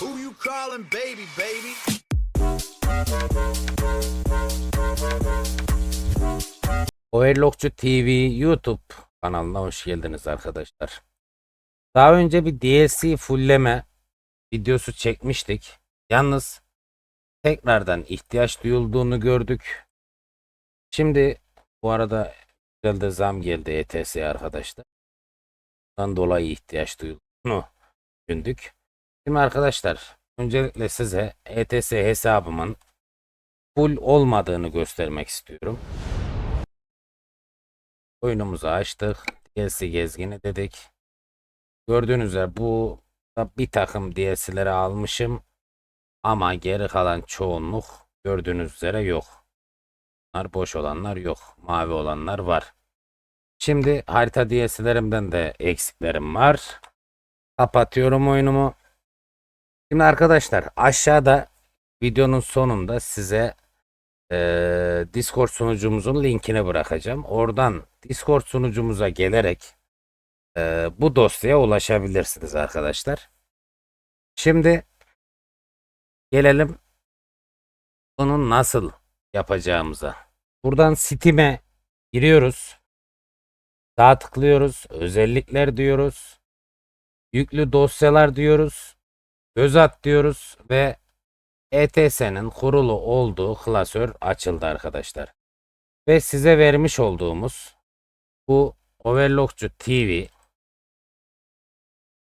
Who you calling baby, baby? Overlockçu TV YouTube kanalına hoş geldiniz arkadaşlar. Daha önce bir DLC fullleme videosu çekmiştik. Yalnız tekrardan ihtiyaç duyulduğunu gördük. Şimdi bu arada güzel de zam geldi ETS arkadaşlar. Bundan dolayı ihtiyaç duyulduğunu düşündük. Şimdi arkadaşlar öncelikle size ETS hesabımın full olmadığını göstermek istiyorum. Oyunumuzu açtık. DLC gezgini dedik. Gördüğünüz üzere bu bir takım DLC'leri almışım. Ama geri kalan çoğunluk gördüğünüz üzere yok. Bunlar boş olanlar yok. Mavi olanlar var. Şimdi harita DLC'lerimden de eksiklerim var. Kapatıyorum oyunumu. Şimdi arkadaşlar aşağıda videonun sonunda size eee, Discord sunucumuzun linkini bırakacağım. Oradan Discord sunucumuza gelerek eee, bu dosyaya ulaşabilirsiniz arkadaşlar. Şimdi gelelim bunu nasıl yapacağımıza. Buradan Steam'e giriyoruz. Sağ tıklıyoruz. Özellikler diyoruz. Yüklü dosyalar diyoruz. Göz at diyoruz ve ETS'nin kurulu olduğu klasör açıldı arkadaşlar. Ve size vermiş olduğumuz bu Overlockçu TV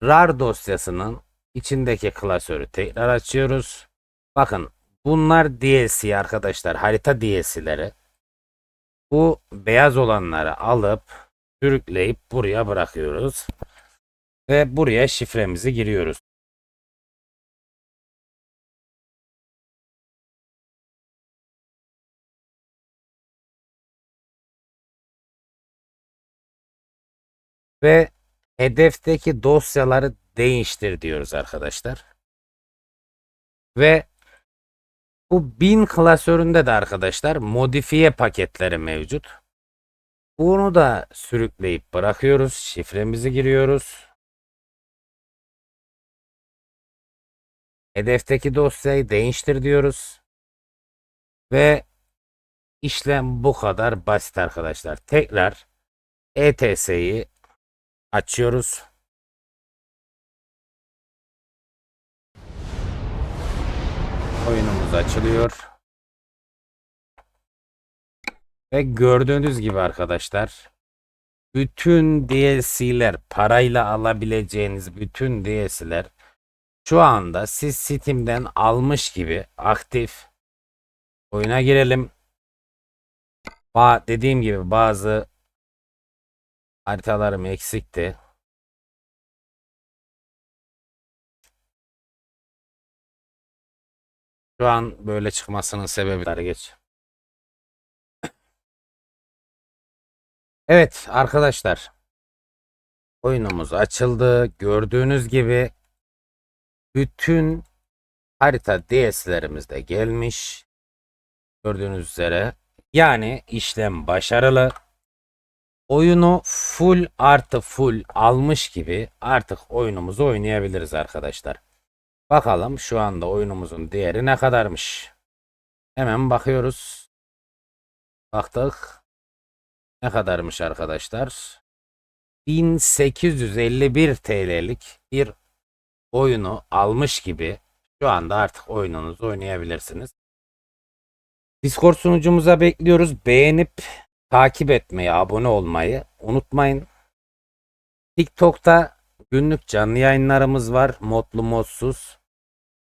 RAR dosyasının içindeki klasörü tekrar açıyoruz. Bakın bunlar DLC arkadaşlar harita DLC'leri. Bu beyaz olanları alıp sürükleyip buraya bırakıyoruz. Ve buraya şifremizi giriyoruz. Ve hedefteki dosyaları değiştir diyoruz arkadaşlar. Ve bu bin klasöründe de arkadaşlar modifiye paketleri mevcut. Bunu da sürükleyip bırakıyoruz. Şifremizi giriyoruz. Hedefteki dosyayı değiştir diyoruz. Ve işlem bu kadar basit arkadaşlar. Tekrar ETS'yi açıyoruz. Oyunumuz açılıyor. Ve gördüğünüz gibi arkadaşlar bütün DLC'ler parayla alabileceğiniz bütün DLC'ler şu anda siz Steam'den almış gibi aktif. Oyuna girelim. Ba dediğim gibi bazı haritalarım eksikti. Şu an böyle çıkmasının sebebi geç. Evet arkadaşlar. Oyunumuz açıldı. Gördüğünüz gibi bütün harita DS'lerimiz de gelmiş. Gördüğünüz üzere. Yani işlem başarılı. Oyunu full artı full almış gibi artık oyunumuzu oynayabiliriz arkadaşlar. Bakalım şu anda oyunumuzun değeri ne kadarmış. Hemen bakıyoruz. Baktık. Ne kadarmış arkadaşlar? 1851 TL'lik bir oyunu almış gibi şu anda artık oyununuzu oynayabilirsiniz. Discord sunucumuza bekliyoruz. Beğenip takip etmeyi, abone olmayı unutmayın. TikTok'ta günlük canlı yayınlarımız var. Modlu modsuz.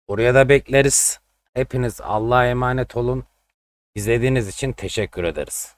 Oraya da bekleriz. Hepiniz Allah'a emanet olun. İzlediğiniz için teşekkür ederiz.